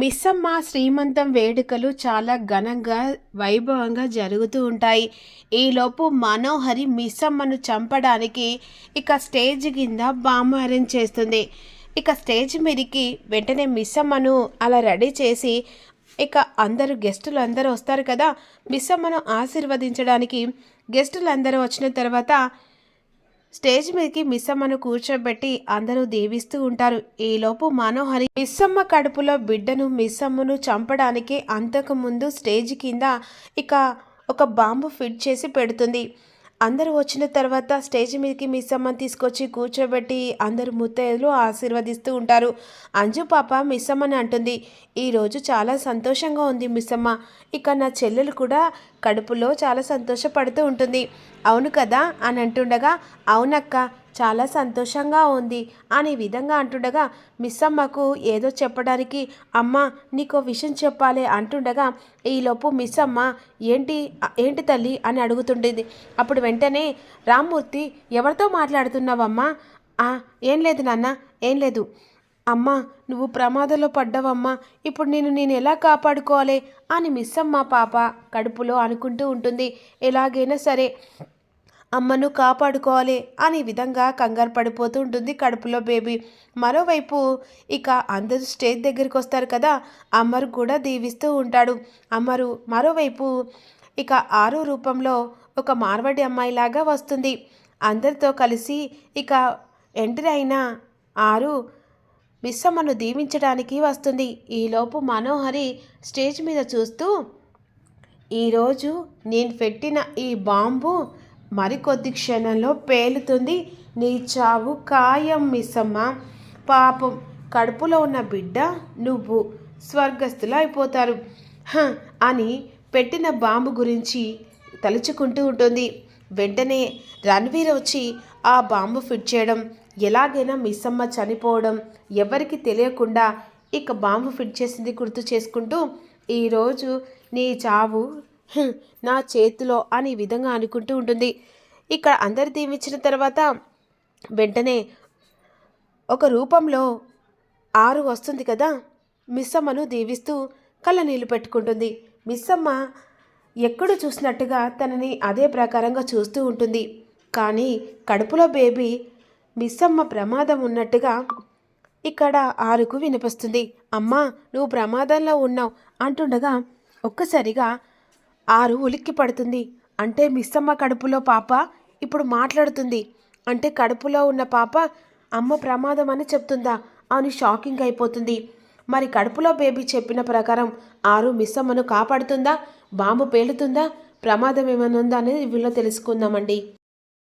మిస్సమ్మ శ్రీమంతం వేడుకలు చాలా ఘనంగా వైభవంగా జరుగుతూ ఉంటాయి. ఈలోపు మనోహరి మిస్సమ్మను చంపడానికి ఇక స్టేజ్ కింద బాంబు అరేంజ్ చేస్తుంది. ఇక స్టేజ్ మీదకి వెంటనే మిస్సమ్మను అలా రెడీ చేసి ఇక అందరూ గెస్టులు అందరూ వస్తారు కదా. మిస్సమ్మను ఆశీర్వదించడానికి గెస్టులు అందరూ వచ్చిన తర్వాత స్టేజ్ మీదకి మిస్సమ్మను కూర్చోబెట్టి అందరూ దీవిస్తూ ఉంటారు. ఈలోపు మనోహరి మిస్సమ్మ కడుపులో బిడ్డను మిస్సమ్మను చంపడానికి అంతకుముందు స్టేజ్ కింద ఇక ఒక బాంబు ఫిట్ చేసి పెడుతుంది. అందరూ వచ్చిన తర్వాత స్టేజ్ మీదకి మిస్సమ్మని తీసుకొచ్చి కూర్చోబెట్టి అందరూ ముత్తైదులు ఆశీర్వదిస్తూ ఉంటారు. అంజు పాప మిస్ అమ్మని అంటుంది ఈరోజు చాలా సంతోషంగా ఉంది మిస్సమ్మ. ఇక నా చెల్లెలు కూడా కడుపులో చాలా సంతోషపడుతూ ఉంటుంది. అవును కదా? అని అంటుండగా అవునక్క. చాలా సంతోషంగా ఉంది అనే విధంగా అంటుండగా మిస్సమ్మకు ఏదో చెప్పడానికి అమ్మ నీకో విషయం చెప్పాలి అంటుండగా ఈలోపు మిస్సమ్మ ఏంటి ఏంటి తల్లి అని అడుగుతుండేది. అప్పుడు వెంటనే రామ్మూర్తి ఎవరితో మాట్లాడుతున్నావమ్మా? ఏం లేదు నాన్న ఏం లేదు. అమ్మా నువ్వు ప్రమాదంలో పడ్డావమ్మా ఇప్పుడు నేను నేను ఎలా కాపాడుకోవాలి అని మిస్సమ్మ పాప కడుపులో అనుకుంటూ ఉంటుంది. ఎలాగైనా సరే అమ్మను కాపాడుకోవాలి అనే విధంగా కంగారు పడిపోతూ ఉంటుంది కడుపులో బేబీ. మరోవైపు ఇక అందరూ స్టేజ్ దగ్గరికి వస్తారు కదా అమ్మరు కూడా దీవిస్తూ ఉంటాడు. అమ్మరు మరోవైపు ఇక ఆరు రూపంలో ఒక మార్వడి అమ్మాయిలాగా వస్తుంది. అందరితో కలిసి ఇక ఎంట్రీ అయిన ఆరు మిస్సమ్మను దీవించడానికి వస్తుంది. ఈలోపు మనోహరి స్టేజ్ మీద చూస్తూ ఈరోజు నేను పెట్టిన ఈ బాంబు మరికొద్ది క్షణంలో పేలుతుంది. నీ చావు ఖాయం మిస్సమ్మ పాపం కడుపులో ఉన్న బిడ్డ నువ్వు స్వర్గస్థులు అయిపోతారు. అని పెట్టిన బాంబు గురించి తలుచుకుంటూ ఉంటుంది. వెంటనే రణవీర్ వచ్చి ఆ బాంబు ఫిట్ చేయడం ఎలాగైనా మిస్సమ్మ చనిపోవడం ఎవరికి తెలియకుండా ఇక బాంబు ఫిట్ చేసింది గుర్తు చేసుకుంటూ ఈరోజు నీ చావు నా చేతిలో అని విధంగా అనుకుంటూ ఉంటుంది. ఇక్కడ అందరు దీవించిన తర్వాత వెంటనే ఒక రూపంలో ఆరు వస్తుంది కదా? మిస్సమ్మను దీవిస్తూ కళ్ళ నీళ్ళు పెట్టుకుంటుంది. మిస్సమ్మ ఎక్కడ చూసినట్టుగా తనని అదే ప్రకారంగా చూస్తూ ఉంటుంది. కానీ కడుపులో బేబీ మిస్సమ్మ ప్రమాదం ఉన్నట్టుగా ఇక్కడ ఆరుకు వినిపిస్తుంది. అమ్మా నువ్వు ప్రమాదంలో ఉన్నావు అంటుండగా ఒక్కసారిగా ఆరు ఉలిక్కి పడుతుంది. అంటే మిస్సమ్మ కడుపులో పాప ఇప్పుడు మాట్లాడుతుంది. అంటే కడుపులో ఉన్న పాప అమ్మ ప్రమాదం అని చెప్తుందా? అని షాకింగ్ అయిపోతుంది. మరి కడుపులో బేబీ చెప్పిన ప్రకారం ఆరు మిస్సమ్మను కాపాడుతుందా? బాంబు పేలుతుందా? ప్రమాదం ఏమైనా ఉందా అనేది వీళ్ళు తెలుసుకుందామండి.